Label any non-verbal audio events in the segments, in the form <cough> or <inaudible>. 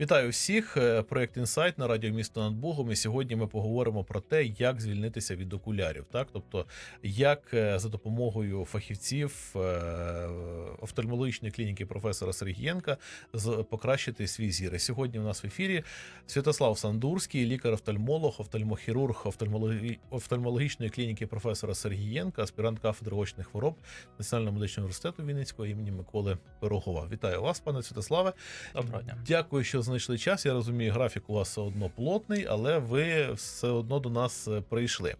Вітаю всіх. Е, Проект інсайт на радіо місто над Богом. І сьогодні ми поговоримо про те, як звільнитися від окулярів. Так, тобто, як е, за допомогою фахівців е, офтальмологічної клініки професора Сергієнка покращити свій зір. Сьогодні у нас в ефірі Святослав Сандурський, лікар-офтальмолог, офтальмохірург офтальмологічної клініки професора Сергієнка, аспірант кафедри очних хвороб Національного медичного університету Вінницького імені Миколи Пирогова. Вітаю вас, пане Святославе. Доброго дня. Дякую, що знайшли час. Я розумію, графік у вас все одно плотний, але ви все одно до нас е, прийшли.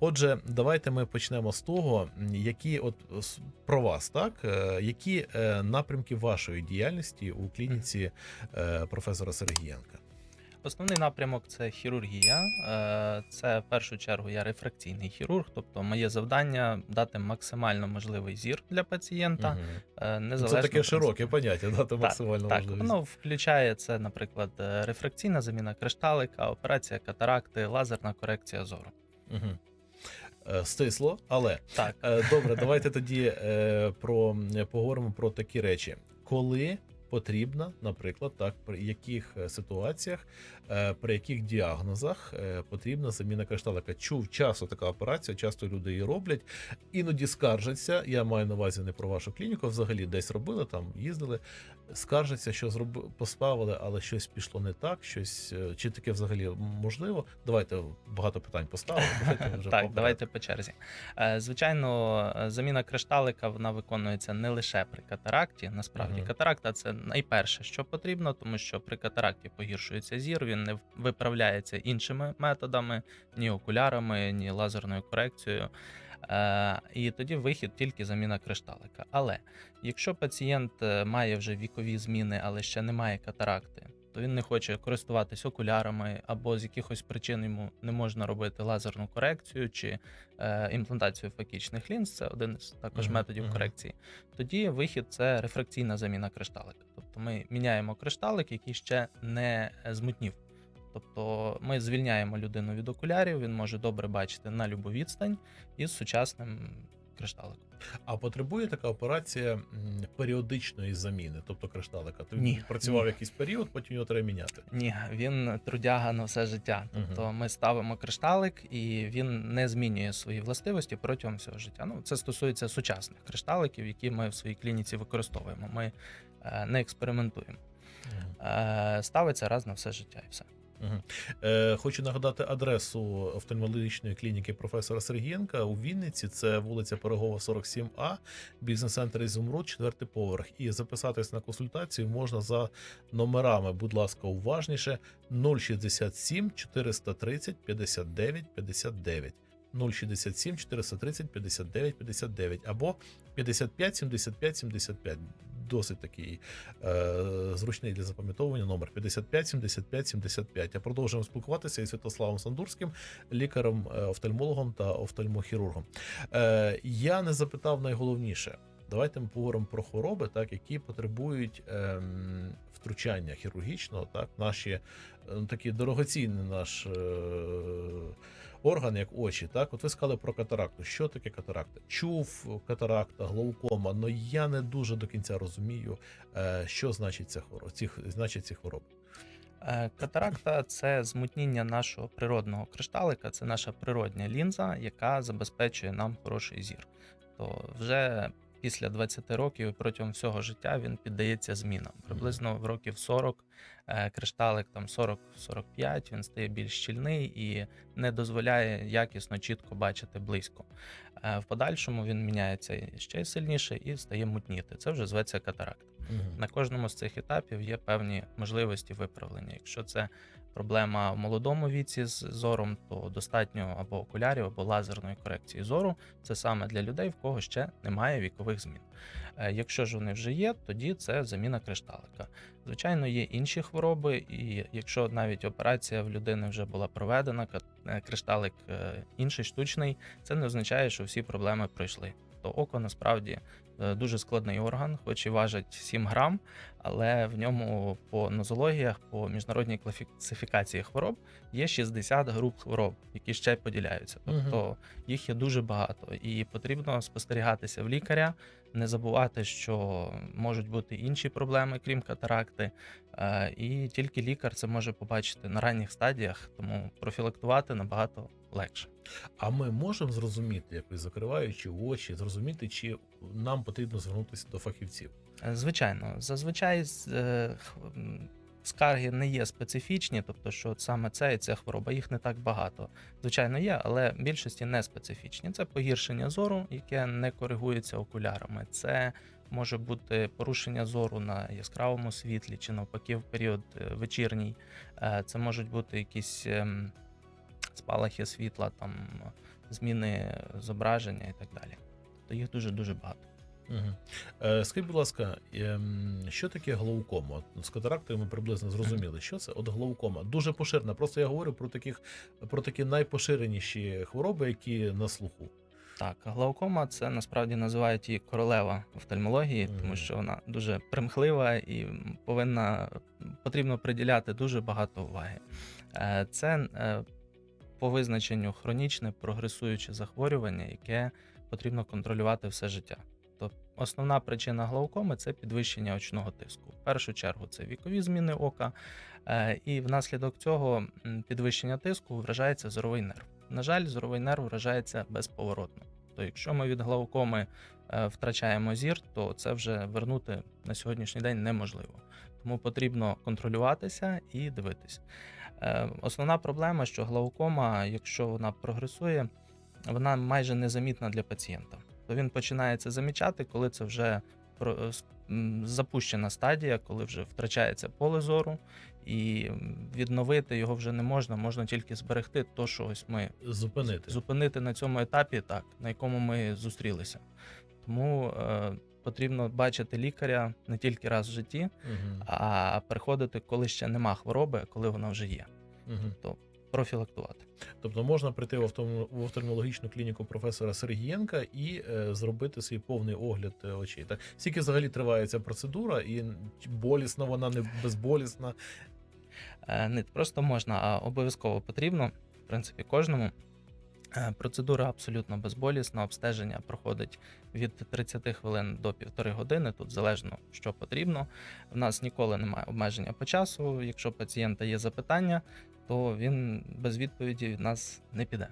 Отже, давайте ми почнемо з того, які от про вас, так Е, які е, напрямки вашої діяльності у клініці професора Сергієнка? Основний напрямок це хірургія. Е, Це в першу чергу я рефракційний хірург, тобто моє завдання дати максимально можливий зір для пацієнта. Мгм. е, Це таке широке поняття, дати Так, максимально Так, можливість. воно включає це, наприклад, е, рефракційна заміна кришталика, операція катаракти, лазерна корекція зору. Е, Стисло, але Так, Добре, давайте тоді про поговоримо про такі речі. Коли потрібна, наприклад, так, при яких е, ситуаціях, е, при яких діагнозах е, потрібна заміна кришталика? Чув часто така операція, часто люди її роблять, іноді скаржаться. Я маю на увазі не про вашу клініку, взагалі десь робили, там їздили, скаржаться, що зроби, поставили, але щось пішло не так, щось е, чи таке взагалі можливо. Давайте багато питань поставимо. Давайте вже <laughs> так давайте по черзі. Е, Звичайно, е, заміна кришталика вона виконується не лише при катаракті. Насправді, Мгм. катаракта це найперше, що потрібно, тому що при катаракті погіршується зір, він не виправляється іншими методами, ні окулярами, ні лазерною корекцією. Е, І тоді вихід тільки заміна кришталика. Але якщо пацієнт е, має вже вікові зміни, але ще не має катаракти, то він не хоче користуватись окулярами, або з якихось причин йому не можна робити лазерну корекцію чи е, імплантацію факічних лінз. Це один з також методів мгм. корекції. Тоді вихід це рефракційна заміна кришталика. Тобто ми міняємо кришталик, який ще не е, змутнів. Тобто ми звільняємо людину від окулярів, він може добре бачити на любу відстань із сучасним кришталиком. А потребує така операція періодичної заміни, тобто кришталика? Ти Ні, працював ні. якийсь період, потім його треба міняти. Ні, він трудяга на все життя. Тобто ми ставимо кришталик, і він не змінює свої властивості протягом всього життя. Ну, це стосується сучасних кришталиків, які ми в своїй клініці використовуємо. Ми е, не експериментуємо. Е, ставиться раз на все життя і все. Е, хочу нагадати адресу офтальмологічної клініки професора Сергієнка у Вінниці. Це вулиця Пирогова, 47А, бізнес-центр Ізумруд, четвертий поверх. І записатись на консультацію можна за номерами. Будь ласка, уважніше 067 430 59 59. 067 430 59 59 або 55 75 75. Досить такий е, зручний для запам'ятовування номер 55 75 75. А продовжуємо спілкуватися із Святославом Сандурським, лікарем, е, офтальмологом та офтальмохірургом. Е, я не запитав найголовніше. Давайте ми поговоримо про хвороби, так які потребують ем, втручання хірургічного, так наші е, такі дорогоцінний наш е, орган, як очі. Так, от ви сказали про катаракту. Що таке катаракта? Чув катаракта, глаукома, але я не дуже до кінця розумію, е, що значить ця хвороба, ці, значить ці хвороби. Е, Катаракта це змутніння нашого природного кришталика, це наша природня лінза, яка забезпечує нам хороший зір. То вже після 20 років і протягом всього життя він піддається змінам. Приблизно в років 40 е, кришталик там 40-45, він стає більш щільний і не дозволяє якісно чітко бачити близько. Е, В подальшому він міняється ще сильніше і стає мутніти. Це вже зветься катаракта. Мгм. На кожному з цих етапів є певні можливості виправлення. Якщо це проблема в молодому віці з зором, то достатньо або окулярів, або лазерної корекції зору. Це саме для людей, в кого ще немає вікових змін. Е, Якщо ж вони вже є, тоді це заміна кришталика. Звичайно, є інші хвороби, і якщо навіть операція в людини вже була проведена, е, кришталик е, інший штучний, це не означає, що всі проблеми пройшли. То око насправді е, дуже складний орган, хоч і важить 7 грам, але в ньому по нозологіях, по міжнародній класифікації хвороб є 60 груп хвороб, які ще поділяються. Тобто їх є дуже багато, і потрібно спостерігатися в лікаря, не забувати, що можуть бути інші проблеми, крім катаракти. Е, І тільки лікар це може побачити на ранніх стадіях, тому профілактувати набагато легше. А ми можемо зрозуміти, якось закриваючи очі, зрозуміти, чи нам потрібно звернутися до фахівців. Е, Звичайно, зазвичай е, скарги не є специфічні, тобто, що саме це і ця хвороба, їх не так багато. Звичайно, є, але більшості не специфічні. Це погіршення зору, яке не коригується окулярами. Це може бути порушення зору на яскравому світлі чи навпаки в період е, вечірній. Це можуть бути якісь ем, спалахи світла, там зміни зображення і так далі. То їх дуже дуже багато. Угу. Скажіть, будь ласка, ем, що таке глаукома? З катарактою ми приблизно зрозуміли, що це от глаукома. Дуже поширена. Просто я говорю про таких про такі найпоширеніші хвороби, які на слуху. Так, глаукома це насправді називають її королева офтальмології, Мгм. тому що вона дуже примхлива і повинна потрібно приділяти дуже багато уваги. Е, Це е, по визначенню хронічне прогресуюче захворювання, яке потрібно контролювати все життя. Тобто основна причина глаукоми це підвищення очного тиску. В першу чергу це вікові зміни ока, е, і внаслідок цього підвищення тиску вражається зоровий нерв. На жаль, зоровий нерв вражається безповоротно. То якщо ми від глаукоми е, втрачаємо зір, то це вже вернути на сьогоднішній день неможливо. Тому потрібно контролюватися і дивитись. Е, Основна проблема, що глаукома, якщо вона прогресує, вона майже незамітна для пацієнта. То він починає це замічати, коли це вже м, запущена стадія, коли вже втрачається поле зору, і відновити його вже не можна, можна тільки зберегти то, що ось ми Зупинити. зупинити на цьому етапі, так, на якому ми зустрілися. Тому е, потрібно бачити лікаря не тільки раз в житті, Угу. а приходити, коли ще нема хвороби, а коли вона вже є. Угу. Профілактувати. Тобто можна прийти в офтальмо- в офтальмологічну клініку професора Сергієнка і е, зробити свій повний огляд е, очей. Так скільки взагалі триває ця процедура, і болісна вона не безболісна. Е, Не просто можна, а обов'язково потрібно, в принципі, кожному. Е, Процедура абсолютно безболісна. Обстеження проходить від 30 хвилин до півтори години. Тут залежно, що потрібно. В нас ніколи немає обмеження по часу. Якщо пацієнта є запитання, то він без відповіді від нас не піде.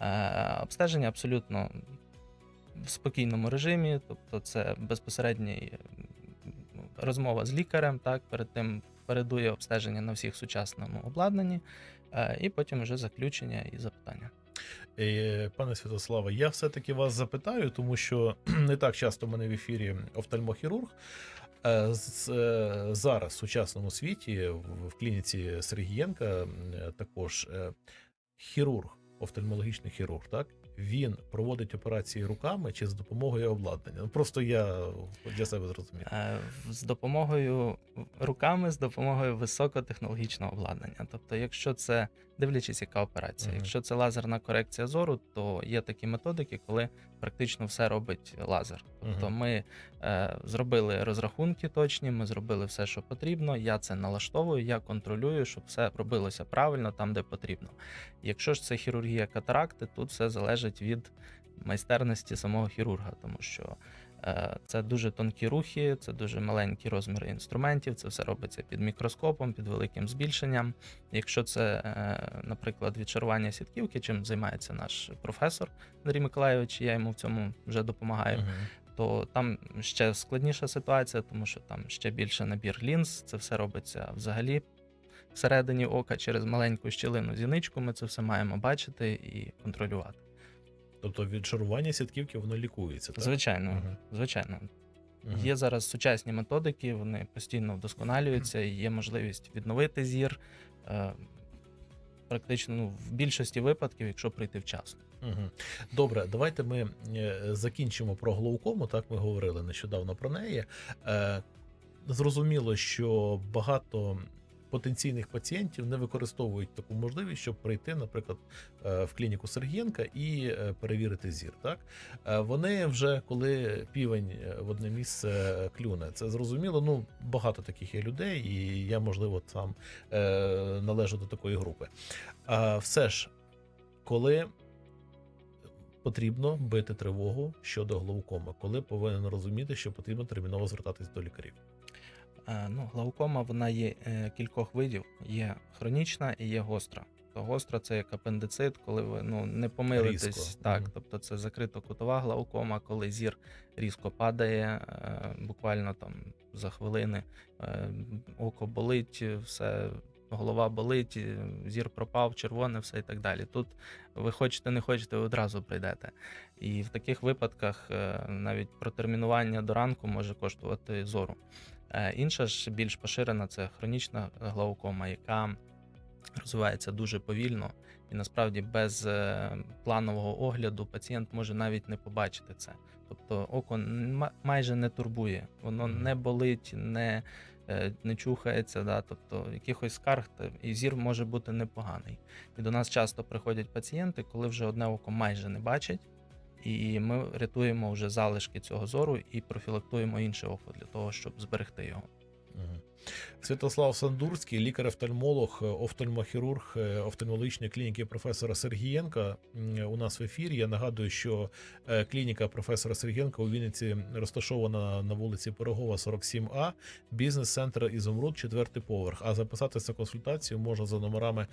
Е, Обстеження абсолютно в спокійному режимі, тобто це безпосередній розмова з лікарем, так, перед тим передує обстеження на всіх сучасному обладнанні, е, і потім вже заключення і запитання. Пане Святославе, я все-таки вас запитаю, тому що <clears throat> не так часто в мене в ефірі офтальмохірург. Е, е, Зараз в сучасному світі в клініці Сергієнка е, також хірург, офтальмологічний хірург, так він проводить операції руками чи з допомогою обладнання. Ну, Просто я для себе зрозумів. З допомогою руками, з допомогою високотехнологічного обладнання. Тобто, якщо це дивлячись, яка операція, Мгм. якщо це лазерна корекція зору, то є такі методики, коли практично все робить лазер. Тобто, Мгм. ми е, зробили розрахунки точні, ми зробили все, що потрібно. Я це налаштовую, я контролюю, щоб все робилося правильно там, де потрібно. Якщо ж це хірургія катаракти, тут все залежить від майстерності самого хірурга, тому що це дуже тонкі рухи, це дуже маленькі розміри інструментів, це все робиться під мікроскопом, під великим збільшенням. Якщо це, е, наприклад, відчарування сітківки, чим займається наш професор Андрій Миколайович, я йому в цьому вже допомагаю Мгм. то там ще складніша ситуація, тому що там ще більше набір лінз. Це все робиться взагалі всередині ока через маленьку щілину зіничку. Ми це все маємо бачити і контролювати. Тобто від шарування сітківки воно лікується. Так? Звичайно, Мгм. звичайно. Мгм. Є зараз сучасні методики, вони постійно вдосконалюються, і <clears throat> є можливість відновити зір. е, Практично ну, в більшості випадків, якщо прийти вчасно. Мгм. Добре, давайте ми е, закінчимо про глаукому. Так ми говорили нещодавно про неї. Е, Зрозуміло, що багато потенційних пацієнтів не використовують таку можливість, щоб прийти, наприклад, е, в клініку Сергієнка і е, перевірити зір. Так Е, вони вже коли півень в одне місце клюне, це зрозуміло. Ну багато таких є людей, і я можливо сам належу до такої групи. А все ж, коли потрібно бити тривогу щодо глаукоми, коли повинен розуміти, що потрібно терміново звертатись до лікарів. Е, Ну, глаукома вона є е, кількох видів. Є хронічна і є гостра. То гостра це як апендицит, коли ви ну не помилитесь. Різко. Так, Мгм. тобто це закрита кутова глаукома, коли зір різко падає, е, буквально там за хвилини око болить, все. Голова болить, зір пропав, червоне, все і так далі. Тут ви хочете, не хочете, ви одразу прийдете. І в таких випадках навіть протермінування до ранку може коштувати зору. Е, Інша ж більш поширена це хронічна глаукома, яка розвивається дуже повільно, і насправді без е, планового огляду пацієнт може навіть не побачити це. Тобто око майже не турбує, воно не болить, не, е, не чухається. Да? Тобто якихось скарг і зір може бути непоганий. І до нас часто приходять пацієнти, коли вже одне око майже не бачить. І ми рятуємо вже залишки цього зору і профілактуємо інше око для того, щоб зберегти його. Святослав Сандурський, лікар-офтальмолог, е, офтальмохірург е, офтальмологічної клініки професора Сергієнка. У нас в ефірі. Я нагадую, що е, клініка професора Сергієнка у Вінниці розташована на вулиці Пирогова, 47А, бізнес-центр Ізумруд, четвертий поверх. А записатися консультацію можна за номерами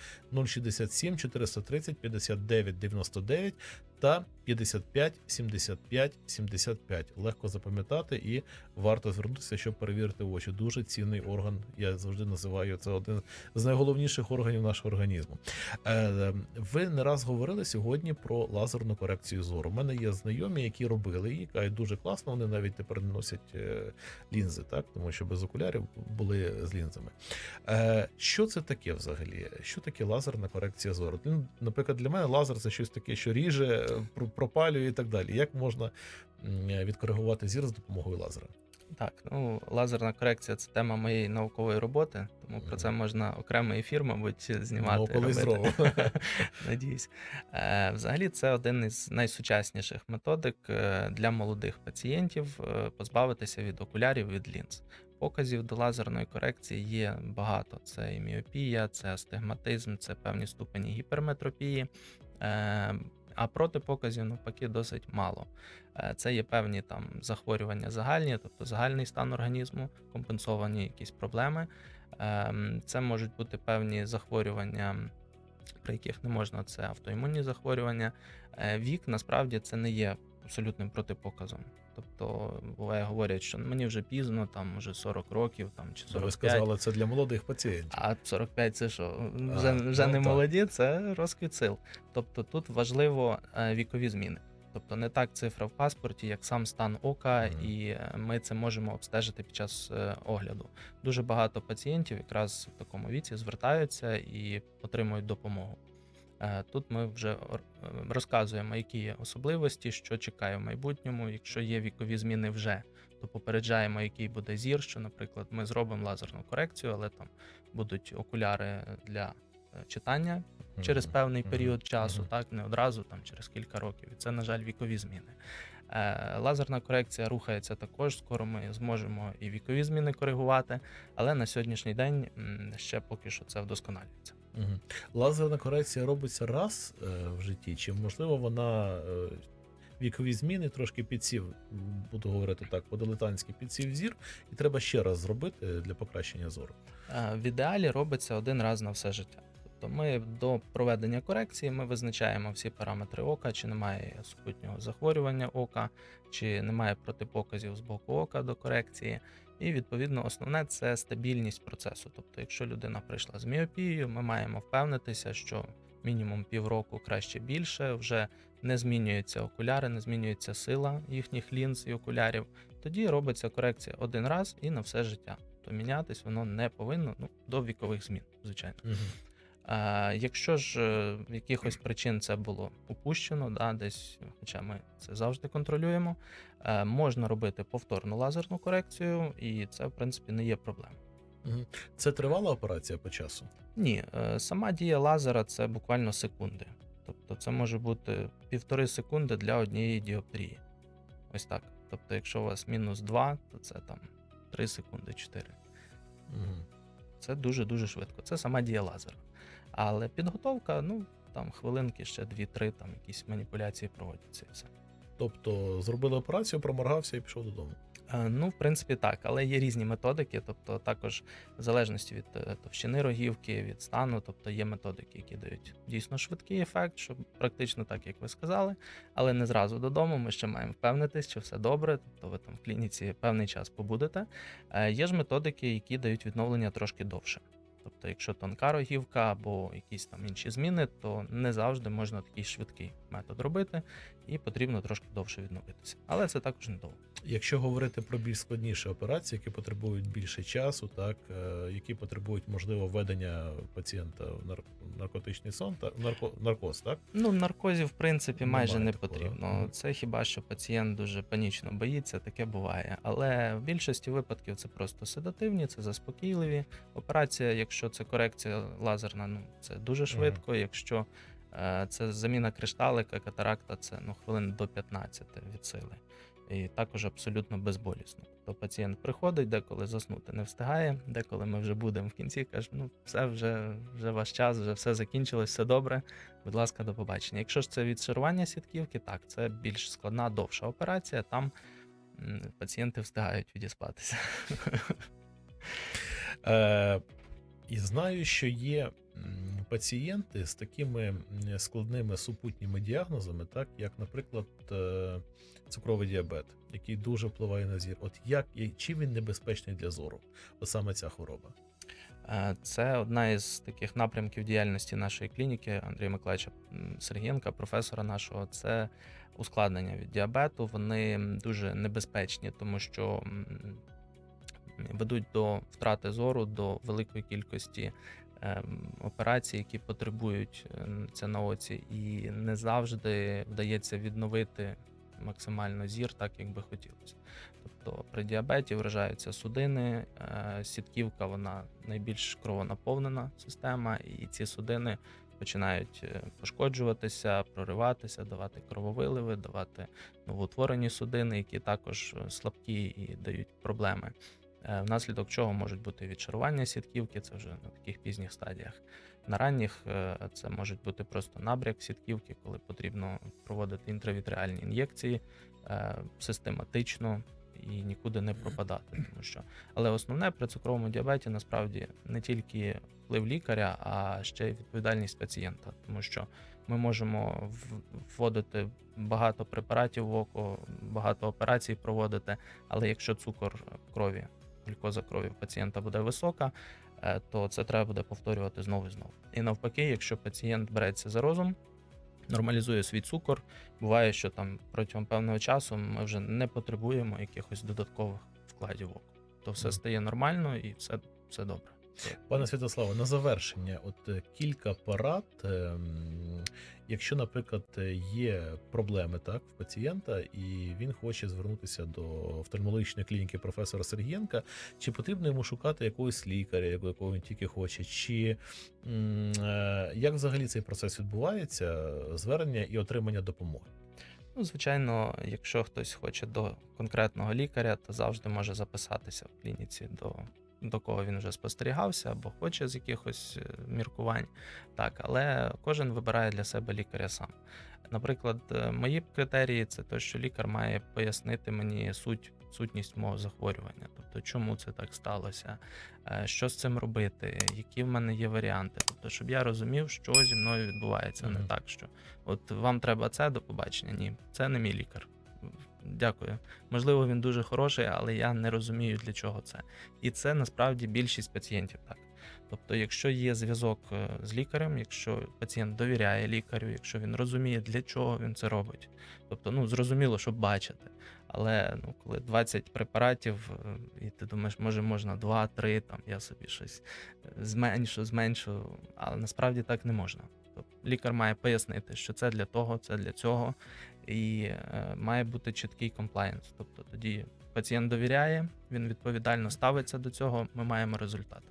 067 430 59 99 та 55 75 75. Легко запам'ятати і варто звернутися, щоб перевірити очі. Дуже цінний орган. Я завжди називаю це один з найголовніших органів нашого організму. Е, Ви не раз говорили сьогодні про лазерну корекцію зору. У мене є знайомі, які робили її, кажуть, дуже класно. Вони навіть тепер не носять е, лінзи, так тому що без окулярів були з лінзами. Е, Що це таке взагалі? Що таке лазерна корекція зору? Ну, Наприклад, для мене лазер це щось таке, що ріже, пропалює і так далі. Як можна відкоригувати зір з допомогою лазера? Так, ну лазерна корекція це тема моєї наукової роботи, тому про це можна окремий ефір, мабуть, знімати. Ну, робити. <laughs> Надіюсь. Е, взагалі, це один із найсучасніших методик е, для молодих пацієнтів е, позбавитися від окулярів від лінз. Показів до лазерної корекції є багато: це і міопія, це астигматизм, це певні ступені гіперметропії. А протипоказів навпаки досить мало. Е, Це є певні там захворювання загальні, тобто загальний стан організму, компенсовані якісь проблеми. Ем, Це можуть бути певні захворювання, при яких не можна, це автоімунні захворювання. Е, Вік насправді це не є абсолютним протипоказом. Тобто буває говорять, що мені вже пізно, там вже 40 років, там чи 45. Ви сказали, це для молодих пацієнтів. А 45 це що? А, Вже, вже ну не так. молоді, це розквіт сил. Тобто тут важливо е, вікові зміни. Тобто не так цифра в паспорті, як сам стан ока, Мгм. і е, ми це можемо обстежити під час е, огляду. Дуже багато пацієнтів якраз в такому віці звертаються і отримують допомогу. Е, Тут ми вже розказуємо, які є особливості, що чекає в майбутньому. Якщо є вікові зміни вже, то попереджаємо, який буде зір. Що, наприклад, ми зробимо лазерну корекцію, але там будуть окуляри для е, читання через певний період часу, так не одразу, там через кілька років. І це, на жаль, вікові зміни. Е, Лазерна корекція рухається також. Скоро ми зможемо і вікові зміни коригувати, але на сьогоднішній день ще поки що це вдосконалюється. Лазерна корекція робиться раз е, в житті, чи можливо вона е, вікові зміни трошки підсів, буду говорити так, по-дилетантськи підсів зір, і треба ще раз зробити для покращення зору. Е, В ідеалі робиться один раз на все життя. Тобто ми до проведення корекції ми визначаємо всі параметри ока, чи немає супутнього захворювання ока, чи немає протипоказів з боку ока до корекції. І відповідно основне це стабільність процесу. Тобто, якщо людина прийшла з міопією, ми маємо впевнитися, що мінімум півроку краще більше, вже не змінюються окуляри, не змінюється сила їхніх лінз і окулярів. Тоді робиться корекція один раз і на все життя. То мінятись воно не повинно ну, до вікових змін, звичайно. Мгм. А, якщо ж е, в якихось причин це було упущено, да, десь, хоча ми це завжди контролюємо, е, можна робити повторну лазерну корекцію, і це, в принципі, не є проблемою. Це тривала операція по часу? Ні, е, сама дія лазера це буквально секунди. Тобто це може бути півтори секунди для однієї діоптрії. Ось так. Тобто, якщо у вас мінус 2, то це там 3 секунди, 4. Мгм. Це дуже-дуже швидко. Це сама дія лазера. Але підготовка, ну, там хвилинки ще 2-3, там якісь маніпуляції проводяться і все. Тобто зробили операцію, проморгався і пішов додому. Е, Ну, в принципі, так, але є різні методики, тобто також в залежності від е, товщини рогівки, від стану, тобто є методики, які дають дійсно швидкий ефект, що практично так, як ви сказали, але не зразу додому. Ми ще маємо впевнитись, чи все добре, тобто ви там в клініці певний час побудете. Е, Є ж методики, які дають відновлення трошки довше. Тобто, якщо тонка рогівка або якісь там інші зміни, то не завжди можна такий швидкий метод робити, і потрібно трошки довше відновитися. Але це також недовго. Якщо говорити про більш складніші операції, які потребують більше часу, так е, які потребують можливо введення пацієнта в нар- наркотичний сон та нарко, наркоз, так Ну, наркозів, в принципі, майже Немає не такого, потрібно. Мгм. Це хіба що пацієнт дуже панічно боїться, таке буває. Але в більшості випадків це просто седативні, це заспокійливі. Операція, якщо це корекція лазерна, ну це дуже швидко. Якщо е, це заміна кришталика, катаракта, це ну хвилин до 15 від сили. І також абсолютно безболісно. Тобто пацієнт приходить, деколи заснути не встигає, деколи ми вже будемо в кінці, кажемо, ну все вже, вже ваш час, вже все закінчилось, все добре. Будь ласка, до побачення. Якщо ж це відшарування сітківки, так, це більш складна, довша операція. Там пацієнти встигають відіспатися. Е, і знаю, що є пацієнти з такими складними супутніми діагнозами, так як, наприклад, е, цукровий діабет, який дуже впливає на зір. От як і чим він небезпечний для зору? От саме ця хвороба. Е, Це одна із таких напрямків діяльності нашої клініки Андрія Миколаївича Сергієнка, професора нашого. Це ускладнення від діабету. Вони дуже небезпечні, тому що ведуть до втрати зору, до великої кількості операцій, які потребують е, це на оці, і не завжди вдається відновити максимально зір, так як би хотілося. Тобто при діабеті вражаються судини, е, сітківка вона найбільш кровонаповнена система, і ці судини починають е, пошкоджуватися, прориватися, давати крововиливи, давати новоутворені судини, які також слабкі і дають проблеми. Е, Внаслідок чого можуть бути відшарування сітківки, це вже на таких пізніх стадіях. На ранніх е, це можуть бути просто набряк сітківки, коли потрібно проводити інтравітріальні ін'єкції е, систематично і нікуди не пропадати. Тому що, але основне при цукровому діабеті насправді не тільки вплив лікаря, а ще й відповідальність пацієнта, тому що ми можемо вводити багато препаратів в око, багато операцій проводити, але якщо цукор в крові, глюкоза крові пацієнта буде висока, е, то це треба буде повторювати знову і знову. І навпаки, якщо пацієнт береться за розум, нормалізує свій цукор, буває, що там протягом певного часу ми вже не потребуємо якихось додаткових вкладів в око. То все стає нормально і все, все добре. Пане Святославе, на завершення, от е, кілька порад. Якщо, наприклад, є проблеми так в пацієнта, і він хоче звернутися до офтальмологічної клініки професора Сергієнка, чи потрібно йому шукати якогось лікаря, якого він тільки хоче, чи е, як взагалі цей процес відбувається, звернення і отримання допомоги? Ну, звичайно, якщо хтось хоче до конкретного лікаря, то завжди може записатися в клініці до, до кого він вже спостерігався або хоче з якихось е, міркувань. Так, але кожен вибирає для себе лікаря сам. Наприклад, е, мої критерії це те, що лікар має пояснити мені суть. Сутність мого захворювання, тобто чому це так сталося, е, що з цим робити, які в мене є варіанти. Тобто, щоб я розумів, що зі мною відбувається, не так, що От вам треба це до побачення. Ні, це не мій лікар. Дякую. Можливо, він дуже хороший, але я не розумію, для чого це. І це насправді більшість пацієнтів так. Тобто, якщо є зв'язок е, з лікарем, якщо пацієнт довіряє лікарю, якщо він розуміє, для чого він це робить. Тобто, ну зрозуміло, щоб бачити. Але ну, коли 20 препаратів, е, і ти думаєш, може можна 2-3, там я собі щось е, зменшу, зменшу, але насправді так не можна. Тобто лікар має пояснити, що це для того, це для цього, і е, має бути чіткий комплаєнс. Тобто тоді пацієнт довіряє, він відповідально ставиться до цього. Ми маємо результат.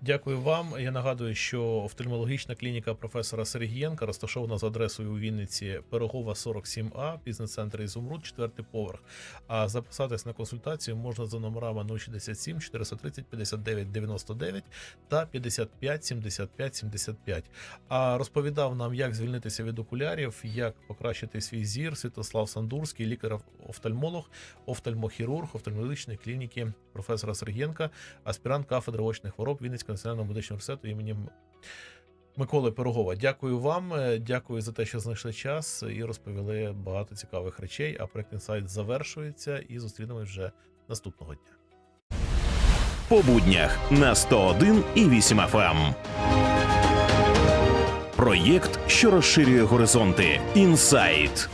Дякую вам. Я нагадую, що офтальмологічна клініка професора Сергієнка розташована за адресою у Вінниці Пирогова 47А, бізнес-центр Ізумруд, четвертий поверх. А записатись на консультацію можна за номерами 067 430 59 99 та 55 75 75. А розповідав нам, як звільнитися від окулярів, як покращити свій зір. Святослав Сандурський, лікар-офтальмолог, офтальмохірург офтальмологічної клініки професора Сергієнка аспірант кафедри очних хвороб Вінницького національного медичного університету імені Миколи Пирогова. Дякую вам, е, дякую за те, що знайшли час і розповіли багато цікавих речей. А проект інсайт завершується і зустрінемось вже наступного дня. по буднях на 101 і 8 FM. Проєкт, що розширює горизонти. Інсайт.